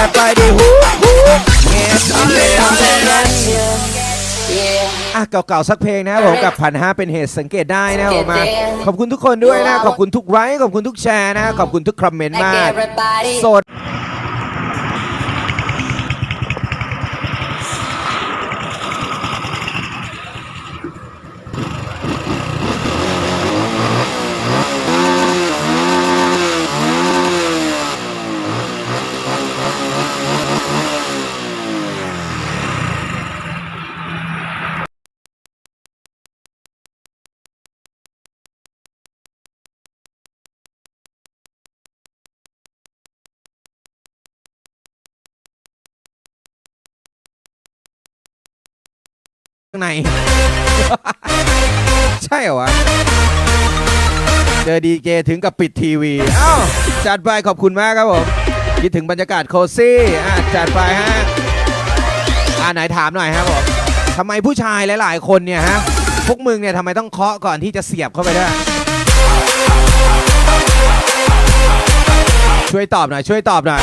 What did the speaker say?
และไปดิฮู้ฮู้เงี้ยอะเก่าๆสักเพลงนะครับผมกับพันห้าเป็นเหตุสังเกตได้นะครับผมมาขอบคุณทุกคนด้วยนะขอบคุณทุกไลค์ขอบคุณทุกแชร์นะขอบคุณทุกคอมเมนต์มากโสด ข้างใน ใช่เหรอวะ เจอดีเจถึงกับปิดทีวี อ้าว จัดไปขอบคุณมากครับผม คิดถึงบรรยากาศโคซี่ อะ จัดไปฮะ อ่าไหนถามหน่อยครับผมทำไมผู้ชายหลาย ๆ คนเนี่ยฮะ พวกมึงเนี่ยทำไมต้องเคาะก่อนที่จะเสียบเข้าไปด้วย ช่วยตอบหน่อย ช่วยตอบหน่อย